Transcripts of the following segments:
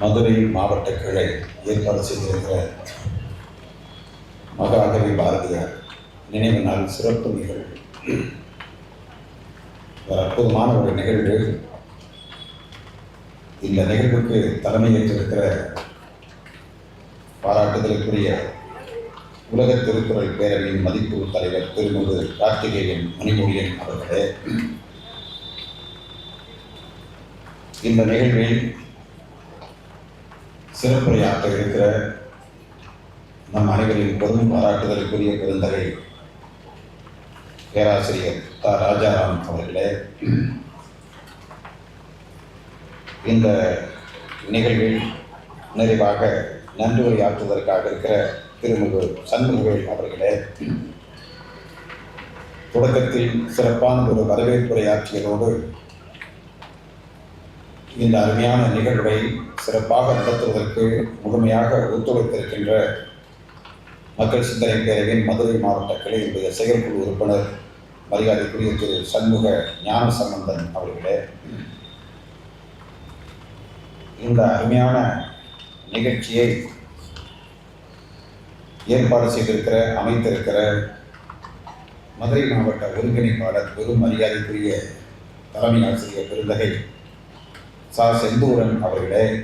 மதுரை மாவட்ட கிளை ஏற்பாடு செய்திருக்கிற மகாகவி பாரதியார் நினைவு நாள் சிறப்பு நிகழ்வு. ஒரு அற்புதமான ஒரு நிகழ்வு. இந்த நிகழ்வுக்கு தலைமையேற்றிருக்கிற பாராட்டுதலுக்குரிய உலக திருக்குறள் பேரவையின் மதிப்பு தலைவர் திருமுகு கார்த்திகேயன் மணிமொழியன் அவர்களே. இந்த நிகழ்வில் சிறப்புரையாற்ற இருக்கிற நம் அனைவரின் பெரும் பாராட்டுதலுக்குரிய பெருந்தகை பேராசிரியர் தா. ராஜாராம் அவர்களே இந்த நிகழ்வில் நிறைவாக நன்றி உரையாற்றுவதற்காக இருக்கிற திருமுகு சண்முகவேல் அவர்களே தொடக்கத்தில் சிறப்பான ஒரு வரவேற்புரையாற்றியதோடு இந்த அருமையான நிகழ்வை சிறப்பாக நடத்துவதற்கு முழுமையாக ஒத்துழைத்திருக்கின்ற மக்கள் சிந்தனை பேரவையின் மதுரை மாவட்ட கிளையினுடைய செயற்குழு உறுப்பினர் மரியாதைக்குரிய திரு சண்முக ஞான சம்பந்தன் அவர்களே. இந்த அருமையான நிகழ்ச்சியை ஏற்பாடு செய்திருக்கிற அமைத்திருக்கிற மதுரை மாவட்ட ஒருங்கிணைப்பாளர் பெரும் மரியாதைக்குரிய தலைமை ஆசிரியர் பெருந்தகை சா செந்தூரன் அவர்களே.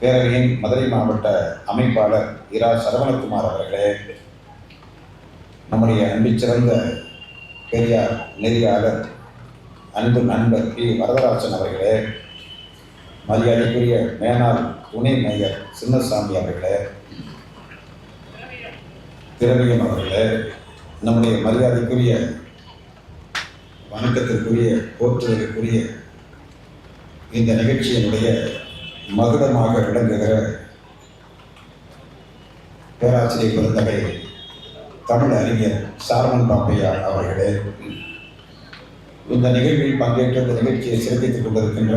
பேரவையின் மதுரை மாவட்ட அமைப்பாளர் இரா. சரவணகுமார் அவர்களே. நம்முடைய அன்பிச்சிறந்த பெரியார் நெறியாளர் அன்பு நண்பர் பி. வரதராஜன் அவர்களே. மரியாதைக்குரிய மேனாள் துணை மேயர் சின்னசாமி அவர்களே. திரவியம் அவர்களே. நம்முடைய மரியாதைக்குரிய வணக்கத்திற்குரிய போற்றுவதற்குரிய இந்த நிகழ்ச்சியினுடைய மகுடமாக விளங்குகிற பேராசிரியர் பெருந்தகை தமிழ் அறிஞர் சாரமன் பாப்பையா அவர்களே இந்த நிகழ்வில் பங்கேற்ற இந்த நிகழ்ச்சியை சிறப்பித்துக் கொண்டிருக்கின்ற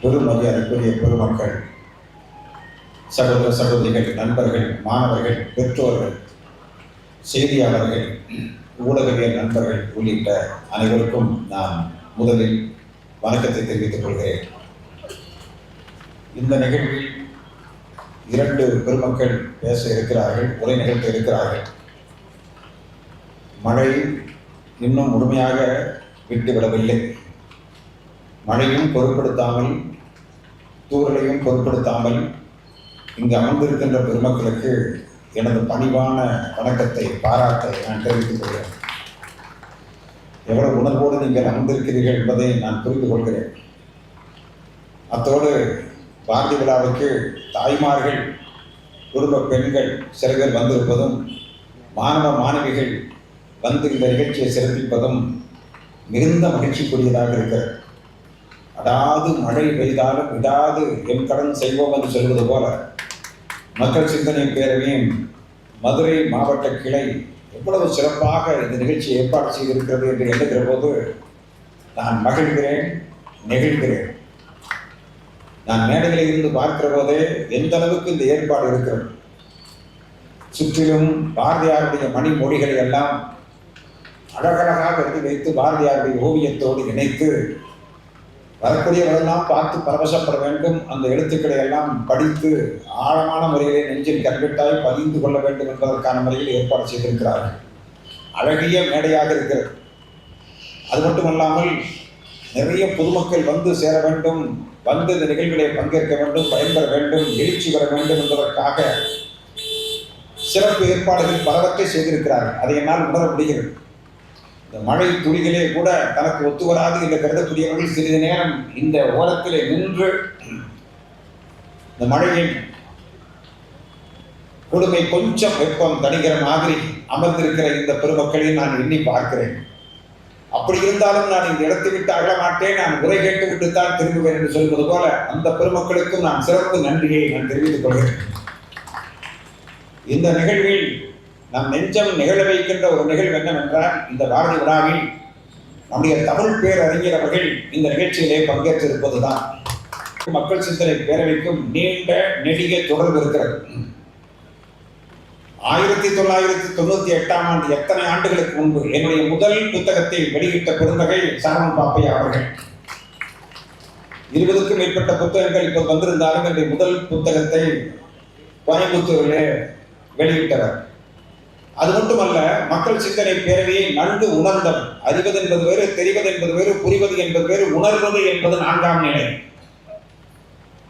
பெரும் மரியாதைக்குரிய பெருமக்கள் சகோதர சகோதரிகள் நண்பர்கள் மாணவர்கள் பெற்றோர்கள் செய்தியாளர்கள் ஊடகவியல் நண்பர்கள் உள்ளிட்ட அனைவருக்கும் நான் முதலில் வணக்கத்தை தெரிவித்துக் கொள்கிறேன். இந்த நிகழ்வில் இரண்டு பெருமக்கள் பேச இருக்கிறார்கள் உரை நிகழ்த்த இருக்கிறார்கள். மழை இன்னும் முழுமையாக விட்டுவிடவில்லை மழையும் பொருட்படுத்தாமல் தூரலையும் பொருட்படுத்தாமல் இங்கு அமர்ந்திருக்கின்ற பெருமக்களுக்கு எனது பணிவான வணக்கத்தை பாராட்டை நான் தெரிவித்துக் கொள்கிறேன். எவ்வளவு உணர்வோடு நீங்கள் அமர்ந்திருக்கிறீர்கள் என்பதை நான் புரிந்து கொள்கிறேன். அத்தோடு பாரதி விழாவுக்கு தாய்மார்கள் குடும்ப பெண்கள் சில பேர் வந்திருப்பதும் மாணவ மாணவிகள் வந்து இந்த நிகழ்ச்சியை சிறப்பிப்பதும் மிகுந்த மகிழ்ச்சிக்குரியதாக இருக்கிறது. அடாது மழை பெய்தாலும் விடாது என் கடன் செய்வோம் என்று சொல்வது போல மக்கள் சிந்தனை பேரவையின் மதுரை மாவட்ட கிளை எவ்வளவு சிறப்பாக இந்த நிகழ்ச்சி ஏற்பாடு செய்திருக்கிறது என்று எண்ணுகிற போது நான் மகிழ்கிறேன் நெகிழ்கிறேன். நான் மேடையில் இருந்து பார்க்கிற போதே எந்த அளவுக்கு இந்த ஏற்பாடு இருக்கிறது. சுற்றிலும் பாரதியாருடைய மணிமொழிகளை எல்லாம் அழகழகாக எழுதி வைத்து பாரதியாருடைய ஓவியத்தோடு இணைத்து வரக்கூடியவரெல்லாம் பார்த்து பரவசப்பட வேண்டும். அந்த எழுத்துக்களை எல்லாம் படித்து ஆழமான முறையிலே நெஞ்சில் கற்பிட்டாய் பதிந்து கொள்ள வேண்டும் என்பதற்கான முறையில் ஏற்பாடு செய்திருக்கிறார்கள். அழகிய மேடையாக இருக்கிறது. அது மட்டுமல்லாமல் நிறைய பொதுமக்கள் வந்து சேர வேண்டும் வந்து இந்த நிகழ்வுகளை பங்கேற்க வேண்டும் பயன்பெற வேண்டும் எழுச்சி பெற வேண்டும் என்பதற்காக சிறப்பு ஏற்பாடுகள் பலவற்றை செய்திருக்கிறார்கள். அதை என்னால் உணர முடிகிறது இந்த மழை துளிகளே கூட தனக்கு ஒத்து வராது என்று கருதக்கூடியவர்கள் சிறிது நேரம் இந்த ஓரத்திலே நின்று இந்த மழையின் கொடுமை கொஞ்சம் வெப்பம் தணிகிற மாதிரி அமர்ந்திருக்கிற இந்த பெருமக்களையும் நான் எண்ணி பார்க்கிறேன். அப்படி இருந்தாலும் நான் இந்த இடத்தை விட்டு அகல மாட்டேன் நான் உரை கேட்டு விட்டுத்தான் திரும்புவேன் என்று சொல்வது போல அந்த பெருமக்களுக்கும் நான் சிறப்பு நன்றியை நான் தெரிவித்துக் கொள்கிறேன். இந்த நிகழ்வில் நம் நெஞ்சம் நிகழ வைக்கின்ற ஒரு நிகழ்வு என்னவென்றால் இந்த பாரதி விழாவில் நம்முடைய தமிழ் பேரறிஞர் அவர்கள் இந்த நிகழ்ச்சியிலே பங்கேற்றிருப்பதுதான். மக்கள் சிந்தனை பேரவைக்கும் நீண்ட நெடிய தொடர்பு இருக்கிறது. ஆயிரத்தி தொள்ளாயிரத்தி தொண்ணூத்தி எட்டாம் ஆண்டு எத்தனை ஆண்டுகளுக்கு முன்பு என்னுடைய முதல் புத்தகத்தை வெளியிட்ட பெருந்தகை சரவண பாப்பையா அவர்கள். இருபதுக்கும் மேற்பட்ட புத்தகங்கள் இப்போ வந்திருந்தாலும் என்னுடைய முதல் புத்தகத்தை கோயம்புத்தூரிலே வெளியிட்டவர். அது மட்டுமல்ல மக்கள் சிந்தனை பேரவையை நன்கு உணர்ந்தவர் அறிவது என்பது வேறு தெரிவது என்பது வேறு புரிவது என்பது வேறு உணர்வது என்பது நான்காம் நிலை.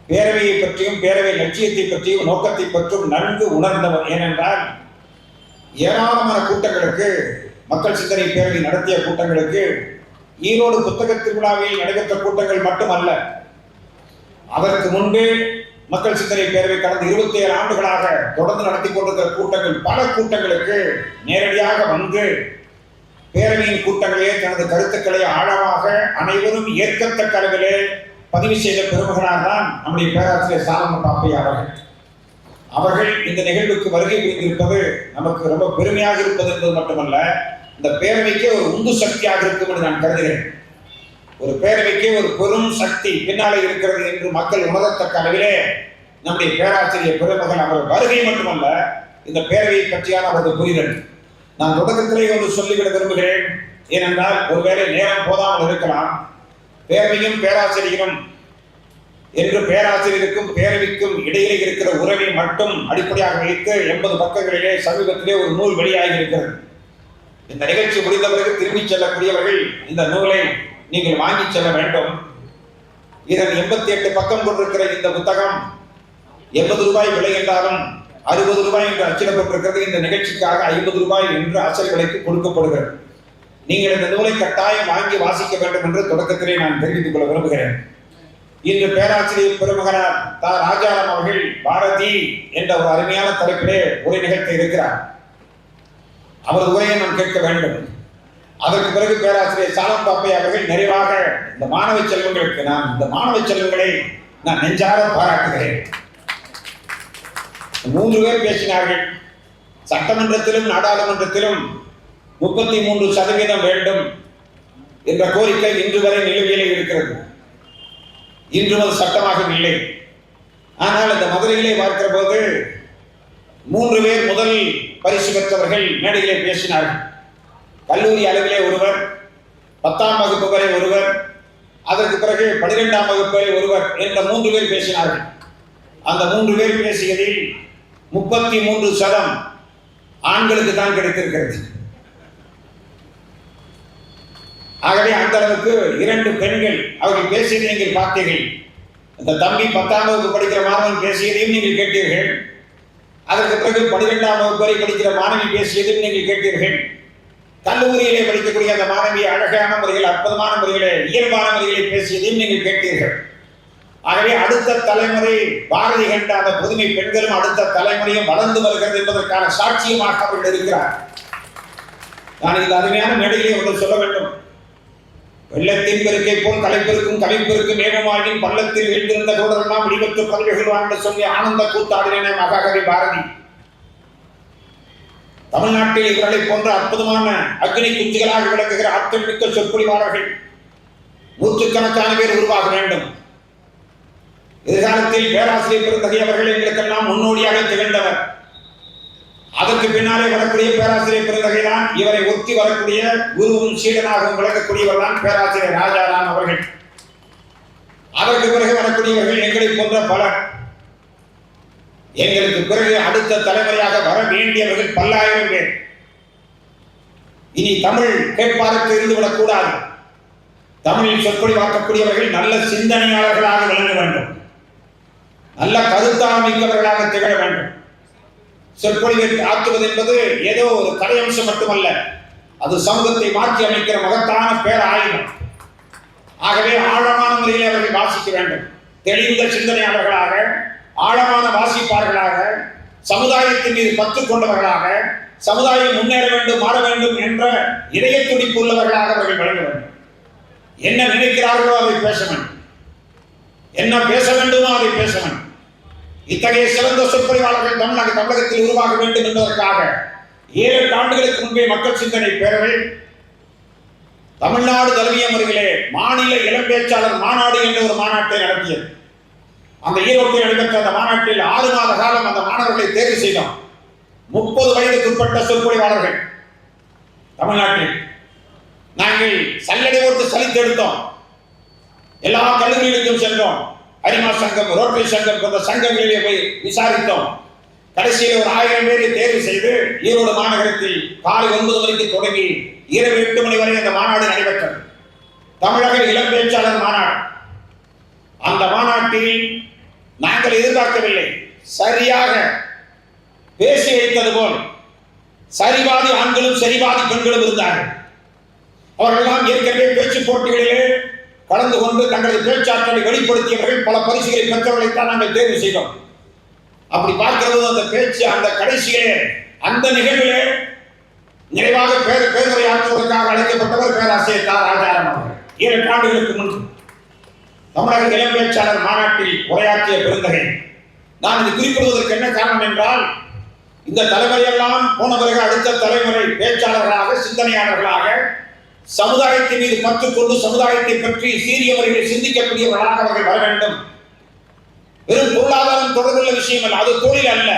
பேரவையை பற்றியும் பேரவை லட்சியத்தை பற்றியும் நோக்கத்தை பற்றியும் நன்கு உணர்ந்தவர் ஏனென்றால் ஏராளமான கூட்டங்களுக்கு மக்கள் சிந்தனை பேரவை நடத்திய கூட்டங்களுக்கு ஈரோடு புத்தக திருவிழாவில் நடைபெற்ற கூட்டங்கள் மட்டுமல்ல. அதற்கு முன்பே மக்கள் சிந்தனை பேரவை கடந்த இருபத்தி ஏழு ஆண்டுகளாக தொடர்ந்து நடத்தி கொண்டிருக்கிற கூட்டங்கள் பல கூட்டங்களுக்கு நேரடியாக வந்து பேரவையின் கூட்டங்களே தனது கருத்துக்களை ஆழமாக அனைவரும் ஏற்கத்தக்க அளவிலே பதிவு செய்த பெருமகனார் தான் நம்முடைய பேராசிரியர் சாலமன் பாப்பையா அவர்கள். அவர்கள் இந்த நிகழ்வுக்கு வருகை புரிந்திருப்பது நமக்கு ரொம்ப பெருமையாக இருப்பது என்பது மட்டுமல்ல இந்த பேரவைக்கே ஒரு உந்து சக்தியாக இருக்கும் என்று நான் கருதுகிறேன். ஒரு பேரவைக்கே ஒரு பெரும் சக்தி பின்னாலே இருக்கிறது என்று மக்கள் உணரத்தக்க அளவிலே நம்முடைய பேராசிரியர் பெருமகன் அவர் வருகை மட்டுமல்ல இந்த பேரவையை பற்றியான அவரது புரிதல். நான் தொடக்கத்திலே ஒன்று சொல்லிவிட விரும்புகிறேன். ஏனென்றால் ஒருவேளை நேரம் போதாமல் இருக்கலாம். பேரவையும் பேராசிரியரும் என்று பேராசிரியருக்கும் பேரவைக்கும் இடையிலே இருக்கிற உறவை மட்டும் அடிப்படையாக வைத்து எண்பது பக்கங்களிலே சமீபத்திலே ஒரு நூல் வெளியாகி இருக்கிறது. இந்த நிகழ்ச்சி முடிந்த பிறகு திரும்பிச் செல்லக்கூடியவர்கள் இந்த நூலை நீங்கள் வாங்கி செல்ல வேண்டும். இதன் எண்பத்தி எட்டு பக்கம் கொண்டிருக்கிற இந்த புத்தகம் எண்பது ரூபாய் விலை என்றாலும் அறுபது ரூபாய் என்று அச்சிடப்பட்டிருக்கிறது. இந்த நிகழ்ச்சிக்காக ஐம்பது ரூபாய் என்று அசல் விலைக்கு கொடுக்கப்படுகிறது. நீங்கள் இந்த நூலை கட்டாயம் வாங்கி வாசிக்க வேண்டும் என்று தொடக்கத்திலே நான் தெரிவித்துக் கொள்ள விரும்புகிறேன். இன்று பேராசிரியர் பெருமகனார் தா. ராஜாராம் அவர்கள் பாரதி என்ற ஒரு அருமையான தலைப்பிலே உரை நிகழ்த்த இருக்கிறார். அவரது உரையை நாம் கேட்க வேண்டும். அதற்கு பிறகு பேராசிரியர் சாலம் பாப்பை அவர்கள் நிறைவாக இந்த மாணவ செல்வங்களுக்கு நான் இந்த மாணவ செல்வங்களை நான் நெஞ்சார பாராட்டுகிறேன். மூன்று பேர் பேசினார்கள். சட்டமன்றத்திலும் நாடாளுமன்றத்திலும் முப்பத்தி மூன்று சதவீதம் வேண்டும் என்ற கோரிக்கை இன்று வரை நிலுவையிலே இருக்கிறது. இன்று அது சட்டமாக இல்லை. ஆனால் இந்த மதுரையிலே பார்க்கிற போது மூன்று பேர் முதல் பரிசு பெற்றவர்கள் மேடையிலே பேசினார்கள். கல்லூரி அளவிலே ஒருவர் பத்தாம் வகுப்பு வரை ஒருவர் அதற்கு பிறகு பனிரெண்டாம் வகுப்பு வரை ஒருவர் என்ற மூன்று பேர் பேசினார்கள். அந்த மூன்று பேர் பேசியதில் முப்பத்தி மூன்று சதம் ஆண்களுக்கு தான் கிடைத்திருக்கிறது. ஆகவே அந்த அளவுக்கு இரண்டு பெண்கள் அவர்கள் பேசியதை நீங்கள் பார்த்தீர்கள். இந்த தம்பி பத்தாம் வகுப்பு படிக்கிற மாணவன் பேசியதையும் நீங்கள் கேட்டீர்கள். அதற்கு பிறகு பனிரெண்டாம் வகுப்பு வரை படிக்கிற மாணவி பேசியதையும் நீங்கள் கேட்டீர்கள். கல்லூரியிலே படிக்கக்கூடிய அந்த மாணவி அழகான முறையில் அற்புதமான முறையிலே இயல்பான முறையிலே பேசியதையும் நீங்கள் கேட்டீர்கள். ஆகவே அடுத்த தலைமுறை பாரதி கண்ட அந்த புதுமை பெண்களும் அடுத்த தலைமுறையும் வளர்ந்து வருகிறது என்பதற்கான சாட்சியமாக அவர்கள் இருக்கிறார். நான் இந்த அருமையான மேடையிலே ஒன்று சொல்ல வேண்டும். வெள்ளத்தின் பெருக்கை போல் தலைப்பெருக்கும் கலைப்பெருக்கும் ஏகமாயின் பள்ளத்தில் வீழ்ந்திருந்த தோழரெல்லாம் விடுபட்டு பதவிகள் வாழ்ந்து சொல்லி ஆனந்த கூத்தாடினே மகாகவி பாரதி. தமிழ்நாட்டில் இவர்களை போன்ற அற்புதமான அக்னி குஞ்சுகளாக விளங்குகிற ஆற்றல் மிக்க சொற்பொழிவாளர்கள் நூற்றுக்கணக்கான பேர் உருவாக வேண்டும். எதிர்காலத்தில் பேராசிரியர் பெருந்தகை அவர்கள் எங்களுக்கெல்லாம் முன்னோடியாக திகழ்ந்தவர். அதற்கு பின்னாலே வரக்கூடிய பேராசிரியர் பெருந்தகை தான் இவரை ஒத்தி வரக்கூடிய குருவும் சீடனாகவும் விளக்கக்கூடியவர் தான் பேராசிரியர் ராஜாராம் அவர்கள். அதற்கு பிறகு வரக்கூடியவர்கள் எங்களை போன்ற பலர். எங்களுக்கு பிறகு அடுத்த தலைமுறையாக வர வேண்டியவர்கள் பல்லாயிரம் பேர். இனி தமிழ் கேட்பாருக்கு இருந்துவிடக் கூடாது தமிழில் சொற்பொழிவாக்கக்கூடியவர்கள் நல்ல சிந்தனையாளர்களாக விளங்க வேண்டும். நல்ல கருத்தாளம் மிக்கவர்களாக திகழ வேண்டும். சொற்பொழிவை ஆற்றுவது என்பது ஏதோ ஒரு கலையம்சம் மட்டுமல்ல. அது சமூகத்தை மாற்றி அமைக்கிற மகத்தான பேர் ஆயுதம் ஆகவே ஆழமான முறையில் அவர்கள் வாசிக்க வேண்டும். தெளிந்த சிந்தனையாளர்களாக ஆழமான வாசிப்பார்களாக சமுதாயத்தின் மீது பத்து கொண்டவர்களாக சமுதாயம் முன்னேற வேண்டும் மாற வேண்டும் என்ற இதய துடிப்பு உள்ளவர்களாக அவர்கள் வழங்க வேண்டும். என்ன நினைக்கிறார்களோ அதை பேச வேண்டும். என்ன பேச வேண்டுமோ அதை பேச வேண்டும். இத்தகைய சிறந்த சொற்பொழிவாளர்கள் தமிழக தமிழகத்தில் உருவாக வேண்டும் என்பதற்காக ஏழு எட்டு ஆண்டுகளுக்கு முன்பே மக்கள் சிந்தனை பேரவை தமிழ்நாடு தலைமைய முறையிலே மாநில இளம் பேச்சாளர் மாநாடு என்ற ஒரு மாநாட்டை நடத்தியது. அந்த ஈரோட்டில் நடைபெற்ற அந்த மாநாட்டில் ஆறு மாத காலம் அந்த மாணவர்களை தேர்வு செய்தோம் முப்பது வயதுக்குட்பட்ட சொற்பொழிவாளர்கள். தமிழ்நாட்டில் நாங்கள் சல்லடை ஓட்டு சலித்தெடுத்தோம் எல்லா கல்லூரிகளுக்கும் சென்றோம். அரிமா சங்கம் ரோட்டரி சங்கம் போன்ற சங்கங்களிலே போய் விசாரித்தோம். கடைசியில் ஒரு ஆயிரம் பேரை தேர்வு செய்து ஈரோடு மாநகரத்தில் காலை ஒன்பது மணிக்கு தொடங்கி இரவு எட்டு மணி வரை அந்த மாநாடு நடைபெற்றது. தமிழக இளம் பேச்சாளர் மாநாடு. அந்த மாநாட்டில் நாங்கள் எதிர்பார்க்கவில்லை. சரியாக பேசி வைத்தது போல் சரிவாதி ஆண்களும் சரிவாதி பெண்களும் இருந்தார்கள். அவர்களெல்லாம் ஏற்கனவே பேச்சு போட்டிகளிலே கலந்து கொண்டு தங்களது பேச்சாற்றலை வெளிப்படுத்தியவர்கள் பல பரிசுகளை பெற்றவர்களைத்தான் நாங்கள் தேர்வு செய்தோம். அப்படி பார்க்கிறது அந்த பேச்சு அந்த கடைசியிலே அந்த நிகழ்விலே நிறைவாக பேர் பேருரையாற்றுவதற்காக அழைக்கப்பட்டவர் பேராசிரியர் தா. ராஜாராம் அவர்கள். ஏழு ஆண்டுகளுக்கு முன்பு தமிழக இளம் பேச்சாளர் மாநாட்டில் உரையாற்றிய பெருந்தகை நான் இது குறிப்பிடுவதற்கு என்ன காரணம் என்றால் இந்த தலைமுறையெல்லாம் போன பிறகு அடுத்த தலைமுறை பேச்சாளர்களாக சிந்தனையாளர்களாக சமுதாயத்தின் மீது பற்று கொண்டு சமுதாயத்தை பற்றி சீரிய முறையில் சிந்திக்கக்கூடியவர்களாக அவர்கள் வர வேண்டும். வெறும் பொருளாதாரம் தொடர்புள்ள விஷயம் அல்ல அது தொழில் அல்ல.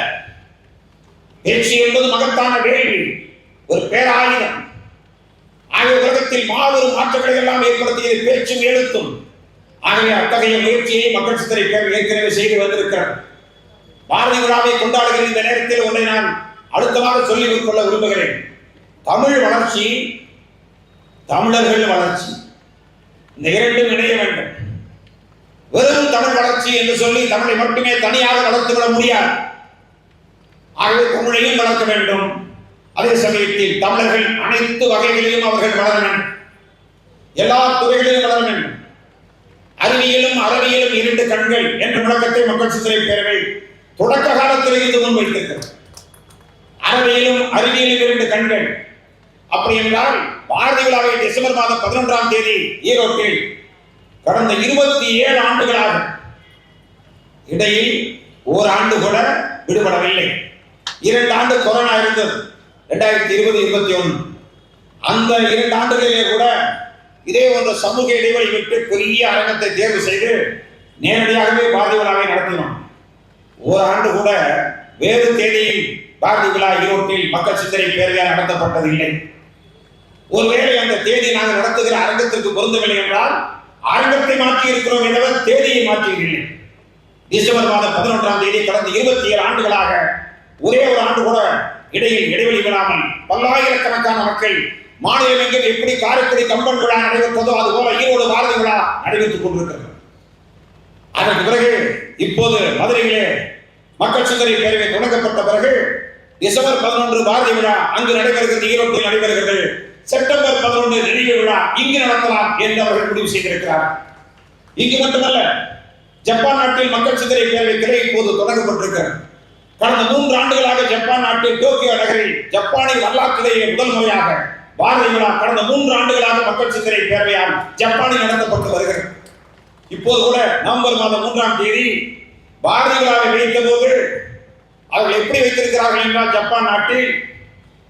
பேச்சு என்பது மகத்தான வேள்வி ஒரு பேராயுதம். ஆகிய உலகத்தில் மாபெரும் மாற்றங்களை எல்லாம் ஏற்படுத்தியது பேச்சும் எழுத்தும். ஆகவே அத்தகைய முயற்சியை மக்கள் சித்தரை ஏற்கனவே செய்து வந்திருக்கிறார். பாரதி விழாவை கொண்டாடுகிற இந்த நேரத்தில் உன்னை நான் அழுத்தமாக சொல்லிக் கொள்ள விரும்புகிறேன். தமிழ் வளர்ச்சி தமிழர்கள் வளர்ச்சி. இந்த இரண்டும் இணைய வேண்டும். வெறும் தமிழ் வளர்ச்சி என்று சொல்லி தமிழை மட்டுமே தனியாக வளர்த்துவிட முடியாது. ஆகவே தமிழையும் வளர்க்க வேண்டும். அதே சமயத்தில் தமிழர்கள் அனைத்து வகைகளிலும் அவர்கள் வளர வேண்டும். எல்லா துறைகளிலும் வளர வேண்டும். அறிவியலும் அறவியலும் இரண்டு கண்கள் என்ற முழக்கத்தை மக்கள் சிந்தனை பேரவை தொடக்க காலத்தில் இருந்து முன்வைத்திருக்கிறது அறவியலும் அறிவியலும் இரண்டு கண்கள். அப்படி என்றால் பாரதி விழாவை டிசம்பர் மாதம் பதினொன்றாம் தேதி ஈரோட்டில் கடந்த இருபத்தி ஏழு ஆண்டுகளாக இடையில் ஒரு ஆண்டு கூட விடுபடவில்லை. இரண்டு ஆண்டு கொரோனா இருந்தது ரெண்டாயிரத்தி இருபது இருபத்தி ஒன்று. அந்த இரண்டு ஆண்டுகளிலே கூட இதே போன்ற சமூக இடைவெளி விட்டு பெரிய அரங்கத்தை தேர்வு செய்து நேரடியாகவே பாரதி விழாவை நடத்தினோம். ஓராண்டு கூட வேறு தேதியில் பாரதி விழா ஈரோட்டில் மக்கள் சிந்தனை பேரவையால் நடத்தப்பட்டதில்லை ஒருவேளை அந்த தேதி நாங்கள் நடத்துகிற அரங்கத்திற்கு பொருந்தவில்லை என்றால் அரங்கத்தை மாற்றி இருக்கிறோம் என்றவர் தேதியை மாற்றியிருக்கிறேன் டிசம்பர் மாதம் பதினொன்றாம் தேதி கடந்த இருபத்தி ஏழு ஆண்டுகளாக ஒரே ஒரு ஆண்டு கூட இடையில் இடைவெளி விடாமல் பல்லாயிரக்கணக்கான மக்கள் மாநிலம் எங்கும் எப்படி காரைக்குடி கம்பன் விழா நடைபெற்றதோ அதுபோல ஈரோடு பாரதி விழா நடைபெற்றுக் கொண்டிருக்கிறது. அதற்கு பிறகு இப்போது மதுரையிலே மக்கள் சிந்தனை பேரவை தொடங்கப்பட்ட பிறகு டிசம்பர் பதினொன்று பாரதி விழா அங்கு நடைபெறுகிறது ஈரோட்டில் நடைபெறுகிறது. செப்டம்பர் பதினொன்று நினைவு விழா இங்கு நடத்தலாம் என்று அவர்கள் முடிவு செய்திருக்கிறார் இங்கு மட்டுமல்ல ஜப்பான் நாட்டில் மக்கள் சிந்தனை பேரவை கிளை இப்போது தொடங்கப்பட்டிருக்கிறது. கடந்த மூன்று ஆண்டுகளாக ஜப்பான் நாட்டில் டோக்கியோ நகரில் ஜப்பானின் வரலாற்றிலேயே முதல் முறையாக பாரதி விழா கடந்த மூன்று ஆண்டுகளாக மக்கள் சித்திரை பேரவையால் ஜப்பானில் நடத்தப்பட்டு வருகிறது. இப்போது கூட நவம்பர் மாதம் மூன்றாம் தேதி பாரதி விழாவை வைத்த போது அவர்கள் எப்படி வைத்திருக்கிறார்கள் என்றால் ஜப்பான் நாட்டில்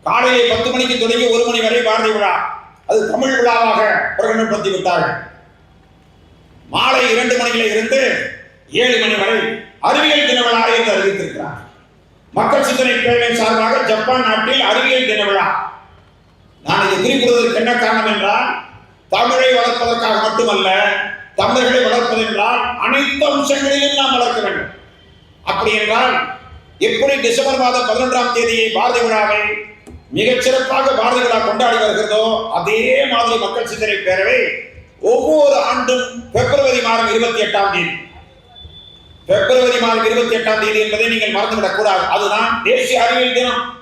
காலையிலே பத்து மணிக்கு தொடங்கி ஒரு மணி வரை பாரதி விழா. அது தமிழ் விழாவாக பிரகடனப்படுத்தி விட்டார்கள். மாலை இரண்டு மணியில இருந்து ஏழு மணி வரை அறிவியல் தின விழா என்று அறிவித்திருக்கிறார் மக்கள் சிந்தனை பேரவை சார்பாக ஜப்பான் நாட்டில் அறிவியல் தின விழா நான் இதை குறிப்பிடுவதற்கு என்ன காரணம் என்றால் தமிழை வளர்ப்பதற்காக மட்டுமல்ல தமிழர்களை வளர்ப்பதென்றால் அனைத்து அம்சங்களிலும் நாம் வளர்க்க வேண்டும். அப்படி என்றால் எப்படி டிசம்பர் மாதம் பதினொன்றாம் தேதியை பாரதி விழாவை மிகச் சிறப்பாக பாரதி விழா கொண்டாடி வருகிறதோ அதே மாதிரி மக்கள் சிந்தனை பேரவை ஒவ்வொரு ஆண்டும் பிப்ரவரி மாதம் இருபத்தி எட்டாம் தேதி. பிப்ரவரி மாதம் இருபத்தி எட்டாம் தேதி என்பதை நீங்கள் மறந்துவிடக் கூடாது அதுதான் தேசிய அறிவியல் தினம்.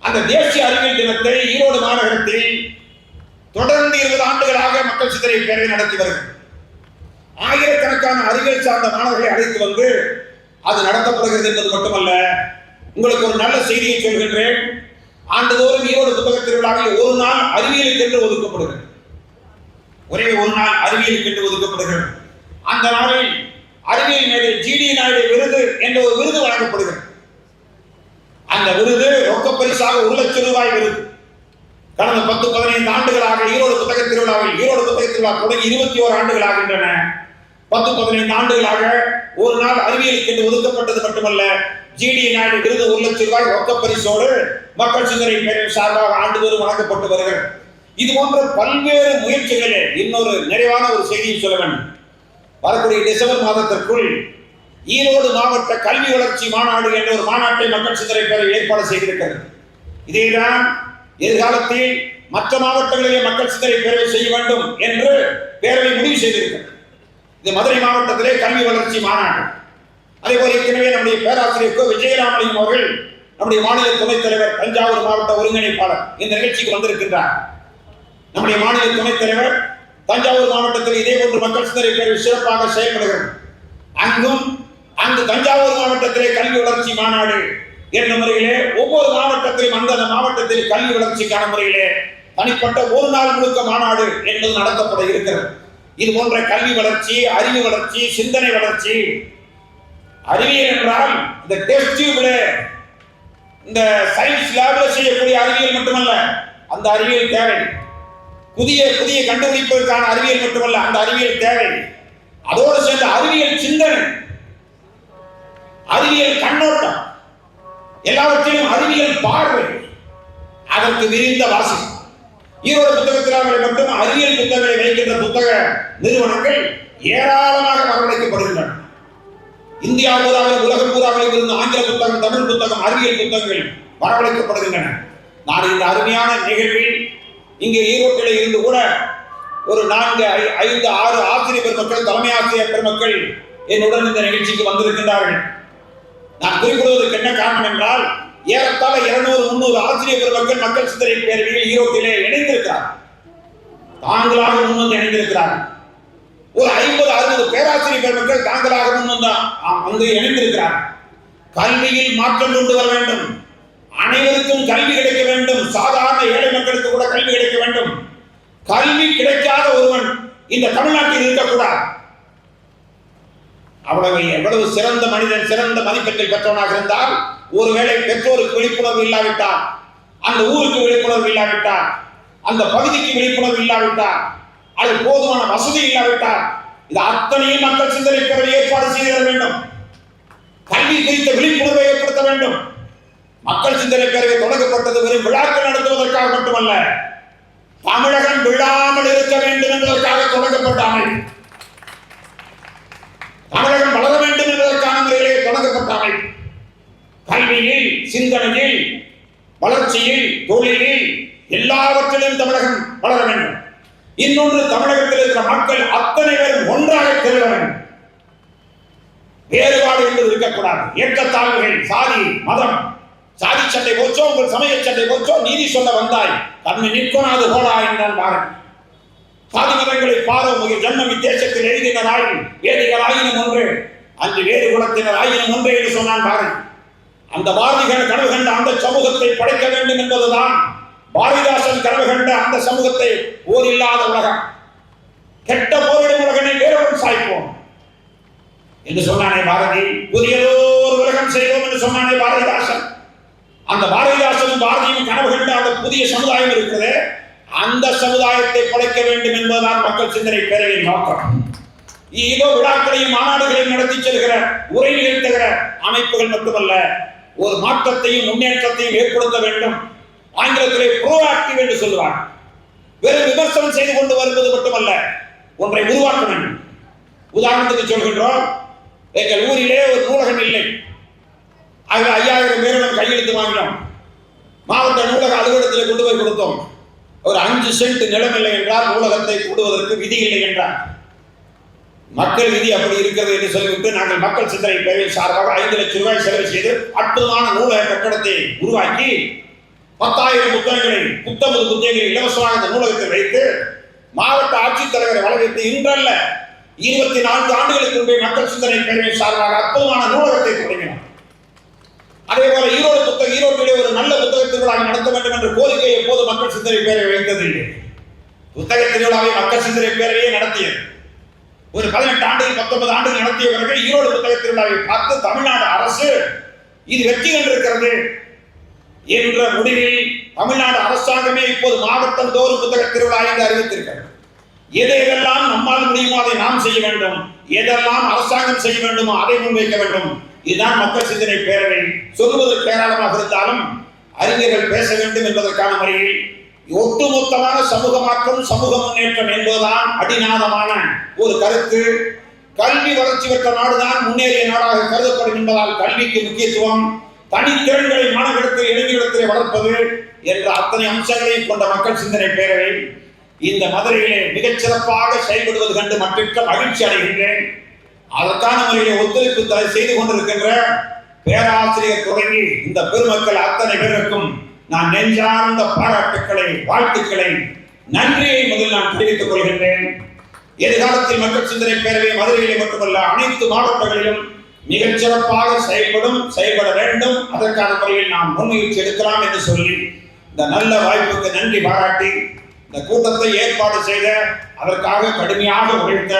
அந்த தேசிய அறிவியல் தினத்தை ஈரோடு மாநகரத்தில் தொடர்ந்து இருபது ஆண்டுகளாக மக்கள் சிந்தனை பேரவை நடத்தி வருகிறது. ஆயிரக்கணக்கான அறிவியல் சார்ந்த மாணவர்களை அழைத்து வந்து அது நடத்தப்படுகிறது என்பது மட்டுமல்ல உங்களுக்கு ஒரு நல்ல செய்தியை சொல்கின்றேன். ஆண்டுதோறும் ஈரோடு புத்தக திருவிழாவில் ஒரு நாள் அறிவியலுக்கு என்று ஒதுக்கப்படுகிறது. ஒரே ஒரு நாள் அறிவியலுக்கு என்று ஒதுக்கப்படுகிறது. அந்த நாளில் அறிவியல் மேலே ஜிடி நாயுடு விருது என்ற ஒரு விருது வழங்கப்படுகிறது. அந்த விருது ரொக்க பரிசாக ஒரு லட்சம் ரூபாய் விருது. கடந்த பத்து பதினைந்து ஆண்டுகளாக ஈரோடு புத்தக திருவிழாவில் ஈரோடு புத்தக திருவிழா தொடங்கி இருபத்தி ஓரு ஆண்டுகள் ஆகின்றன. பத்து பதினைந்து ஆண்டுகளாக ஒரு நாள் அறிவியலுக்கு என்று ஒதுக்கப்பட்டது மட்டுமல்ல ஜிடி நாயுடு விருது ஒரு லட்சம் ரூபாய் ரொக்க பரிசோடு மக்கள் சிந்தனை பேரின் சார்பாக ஆண்டுதோறும் வழங்கப்பட்டு வருகிறது. இது போன்ற பல்வேறு முயற்சிகளே இன்னொரு நிறைவான ஒரு செய்தியை சொல்ல வேண்டும். வரக்கூடிய டிசம்பர் மாதத்திற்குள் ஈரோடு மாவட்ட கல்வி வளர்ச்சி மாநாடு என்ற ஒரு மாநாட்டை மக்கள் சிந்தனை பெற ஏற்பாடு செய்திருக்கிறது. இதேதான் எதிர்காலத்தில் மற்ற மாவட்டங்களிலே மக்கள் சிந்தனை பேரவை செய்ய வேண்டும் என்று பேரவை முடிவு செய்திருக்கிறது. இது மதுரை மாவட்டத்திலே கல்வி வளர்ச்சி மாநாடு. அதே போல ஏற்கனவே நம்முடைய பேராசிரியர் கோ. விஜயராமலிங்கம் அவர்கள் நம்முடைய மாநில துணைத் தலைவர் தஞ்சாவூர் மாவட்ட ஒருங்கிணைப்பாளர் இந்த நிகழ்ச்சிக்கு வந்திருக்கின்றார். நம்முடைய மாநில துணைத் தலைவர் தஞ்சாவூர் மாவட்டத்தில் இதே போன்று மக்கள் சிந்தனை பேரவை சிறப்பாக செயல்படுகிறது. அங்கும் அங்கு தஞ்சாவூர் மாவட்டத்திலே கல்வி வளர்ச்சி மாநாடு என்ற முறையிலே ஒவ்வொரு மாவட்டத்திலும் அந்தந்த மாவட்டத்தில் கல்வி வளர்ச்சிக்கான முறையிலே தனிப்பட்ட ஒரு நாள் முழுக்க மாநாடு என்பது நடத்தப்பட இருக்கிறது. இது போன்ற கல்வி வளர்ச்சி அறிவு வளர்ச்சி சிந்தனை வளர்ச்சி அறிவியல் என்றால் இந்த டெஸ்ட் டியூப்ல இந்த சயின்ஸ் லேப்ல செய்யக்கூடிய அறிவியல் மட்டுமல்ல அந்த அறிவியல் தேவை. புதிய புதிய கண்டுபிடிப்பதற்கான அறிவியல் மட்டுமல்ல அந்த அறிவியல் தேவை. அதோடு சேர்ந்த அறிவியல் சிந்தனை அறிவியல் கண்ணோட்டம். எல்லாவற்றிலும் அறிவியல் பார்வை. அதற்கு விரிந்த வாசிப்பு ஈரோடு புத்தகத்திலாளர்களை மட்டும் அறிவியல் புத்தகங்களை வைக்கின்ற புத்தக நிறுவனங்கள் ஏராளமாக வரவழைக்கப்படுகின்றன. இந்தியா பூராவில் உலகம் பூராவில் இருந்து ஆங்கில புத்தகம் தமிழ் புத்தகம் அறிவியல் புத்தகங்கள் வரவழைக்கப்படுகின்றன. நான் இந்த அருமையான நிகழ்வில் இங்கே ஈரோட்டில் இருந்து கூட ஒரு நான்கு ஐ- ஐந்து ஆறு ஆசிரியர் பெருமக்கள் தலைமை ஆசிரியர் பெருமக்கள் என்னுடன் இந்த நிகழ்ச்சிக்கு வந்திருக்கின்றார்கள். நான் குறிப்பிடுவதற்கு என்ன காரணம் என்றால் ஏறத்தாழ இருநூறு முன்னூறு ஆசிரியர் பெருமக்கள் மக்கள் சிந்தனை பேரவையில் ஈரோட்டிலே இணைந்திருக்கிறார். தாங்களாக முன்வந்து இணைந்திருக்கிறார்கள் ஒரு ஐம்பது அறுபது பேராசிரியர் பெருமக்கள் தாங்களாக முன்வந்தா வந்து இணைந்திருக்கிறார். கல்வியில் மாற்றம் கொண்டு வர வேண்டும். அனைவருக்கும் கல்வி கிடைக்க வேண்டும். சாதாரண ஏழை மக்களுக்கு கூட கல்வி கிடைக்க வேண்டும். கல்வி கிடைக்காத ஒருவன் இந்த தமிழ்நாட்டில் இருக்கக்கூடாது. அவ்வளவு எவ்வளவு சிறந்த மனிதன் சிறந்த மதிப்பெண்கள் பெற்றவனாக இருந்தால் ஒருவேளை பெற்றோருக்கு விழிப்புணர்வு இல்லாவிட்டால் அந்த ஊருக்கு விழிப்புணர்வு இல்லாவிட்டால் அந்த பகுதிக்கு விழிப்புணர்வு இல்லாவிட்டால் அது போதுமான வசதி இல்லாவிட்டால் இது அத்தனையும் மக்கள் சிந்தனை பேரவை ஏற்பாடு செய்து தர வேண்டும். கல்வி குறித்த விழிப்புணர்வை ஏற்படுத்த வேண்டும். மக்கள் சிந்தனை பேரவை தொடங்கப்பட்டது வெறும் விழாக்கள் நடத்துவதற்காக மட்டுமல்ல தமிழகம் விழாமல் இருக்க வேண்டும் என்பதற்காக தொடங்கப்பட்ட அமைப்பு தமிழகம் வளர வேண்டும் என்பதற்கான முறையிலே தொடங்கப்பட்ட அமைப்பு கல்வியில் சிந்தனையில் வளர்ச்சியில் தொழிலில் எல்லாவற்றிலும் தமிழகம் வளர வேண்டும். இன்னொன்று தமிழகத்தில் இருக்கிற மக்கள் அத்தனை பேரும் ஒன்றாக திரள வேண்டும். வேறுபாடு என்பது இருக்கக்கூடாது. ஏற்றத்தாழ்வுகள் சாதி மதம். சாதி சண்டை போச்சோ உங்கள் சமய சண்டை போச்சோ நீதி சொல்ல வந்தாய். தன்னை அது போனா என்றான் பாரதி சாதி மதங்களை பாரோ மிக ஜன்மம் இத்தேசத்தில் எழுதினர் ஆயின் வேதிகள் ஆயினும் ஒன்று. அன்று வேறு குலத்தினர் ஆயினும் ஒன்று என்று சொன்னான் பாரதி. அந்த பாரதிகள் கனவு கண்ட அந்த சமூகத்தை படைக்க வேண்டும் என்பதுதான் பாரதிதாசன் கனவு கண்ட அந்த சமூகத்தை ஓர் இல்லாத உலகம். கெட்ட போரிடும் உலகனை வேறொரு சாய்ப்போம். என்று சொன்னானே பாரதி. புதியதோர் உலகம் செய்வோம் என்று சொன்னானே பாரதிதாசன். அந்த பாரதிதாசனும் பாரதியும் கனவு கண்ட அந்த புதிய சமுதாயம் இருக்கிறது. அந்த சமுதாயத்தை படைக்க வேண்டும் என்பதுதான் மக்கள் சிந்தனை பேரவையின் நோக்கம் இதோ விழாக்களையும் மாநாடுகளையும் நடத்தி செல்கிற உரை நிகழ்த்துகிற அமைப்புகள் மட்டுமல்ல ஒரு மாற்றத்தையும் முன்னேற்றத்தையும் ஏற்படுத்த வேண்டும். ஆங்கிலத்திலே ப்ரோஆக்டிவ் என்று சொல்லுவார் வெறும் விமர்சனம் செய்து கொண்டு வருவது மட்டுமல்ல ஒன்றை உருவாக்க வேண்டும். உதாரணத்துக்கு சொல்கின்றோம் எங்கள் ஊரிலே ஒரு நூலகம் இல்லை. அதில் ஐயாயிரம் பேரிடம் கையெழுத்து வாங்கினோம். மாவட்ட நூலக அலுவலகத்தில் கொண்டு போய் கொடுத்தோம். ஒரு அஞ்சு சென்ட் நிலம் இல்லை என்றால் நூலகத்தை கூடுவதற்கு விதி இல்லை என்றார். மக்கள் விதி அப்படி இருக்கிறது என்று சொல்லிவிட்டு நாங்கள் மக்கள் சிந்தனை பேரவை சார்பாக ஐந்து லட்சம் ரூபாய் செலவு செய்து அற்புதமான நூலக கட்டடத்தை உருவாக்கி பத்தாயிரம் புத்தகங்களை புத்தம்பது புத்தகங்களை இலவசமாக இந்த நூலகத்தில் வைத்து மாவட்ட ஆட்சித்தலைவரை வரவேற்று இன்றல்ல இருபத்தி நான்கு ஆண்டுகளுக்கு முன்பே மக்கள் சிந்தனை பேரவை சார்பாக அற்புதமான நூலகத்தை தொடங்கினார். அதே போல ஈரோடு புத்தக ஈரோட்டிலே ஒரு நல்ல புத்தக திருவிழாவை நடத்த வேண்டும் என்ற கோரிக்கை எப்போது மக்கள் சிந்தனை பேரவை வைத்ததில்லை. புத்தக திருவிழாவை மக்கள் சிந்தனை பேரவையே நடத்தியது. ஒரு பதினெட்டு ஆண்டுகள் பத்தொன்பது ஆண்டுகள் நடத்திய பிறகு ஈரோடு புத்தக திருவிழாவை பார்த்து தமிழ்நாடு அரசு இது வெற்றி கண்டிருக்கிறது என்ற முடிவில் தமிழ்நாடு அரசாங்கமே இப்போது மாவட்டம் தோறும் புத்தக திருவிழா என்று அறிவித்திருக்கிறது. எதை எதெல்லாம் நம்மால் முடியுமோ அதை நாம் செய்ய வேண்டும். எதெல்லாம் அரசாங்கம் செய்ய வேண்டுமோ அதை முன்வைக்க வேண்டும். இதுதான் மக்கள் சிந்தனை பேரவை. சொல்லுவது பேராளமாக இருந்தாலும் அறிஞர்கள் பேச வேண்டும் என்பதற்கான முறையில் ஒட்டுமொத்தமான சமூக மாற்றம் சமூக முன்னேற்றம் என்பதுதான் அடிநாதமான ஒரு கருத்து. கல்வி வளர்ச்சி பெற்ற நாடுதான் முன்னேறிய நாடாக கருதப்படும் என்பதால் கல்விக்கு முக்கியத்துவம். தனித்திறன்களை மாணவர்களிடத்தில் இளைஞர்களிடத்திலே வளர்ப்பது என்ற அத்தனை அம்சங்களையும் கொண்ட மக்கள் சிந்தனை பேரவை. இந்த மதுரையிலே மிகச் சிறப்பாக செயல்படுவது கண்டு மற்றிற்ற மகிழ்ச்சி அடைகின்றேன். அதற்கான முறையிலே ஒத்துழைப்பு தலை செய்து கொண்டிருக்கின்ற பேராசிரியர் தொடங்கி இந்த பெருமக்கள் அத்தனை பேருக்கும் நான் நெஞ்சார்ந்த பாராட்டுக்களை வாழ்த்துக்களை நன்றியை முதல் நான் தெரிவித்துக் கொள்கின்றேன். எதிர்காலத்தில் மக்கள் சிந்தனை பேரவை மதுரையிலே மட்டுமல்ல அனைத்து மாவட்டங்களிலும் மிகச் சிறப்பாக செயல்படும் செயல்பட வேண்டும். அதற்கான முறையில் நாம் முன்முயற்சி எடுக்கலாம் என்று சொல்லி இந்த நல்ல வாய்ப்புக்கு நன்றி பாராட்டி இந்த கூட்டத்தை ஏற்பாடு செய்த அதற்காக கடுமையாக உழைத்த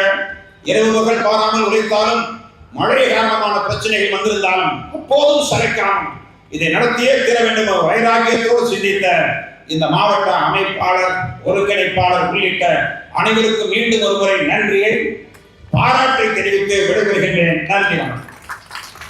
இரவு பகல் பாராமல் உழைத்தாலும் மழை காரணமான பிரச்சனைகள் வந்திருந்தாலும் அப்போதும் சளைக்காமல் இதை நடத்தியே தீர வேண்டும் என்ற வைராகியத்தோடு சிந்தித்த இந்த மாவட்ட அமைப்பாளர் ஒருங்கிணைப்பாளர் உள்ளிட்ட அனைவருக்கும் மீண்டும் ஒருமுறை நன்றியை பாராட்டை தெரிவித்து விடைபெறுகின்றேன். நன்றி வணக்கம்.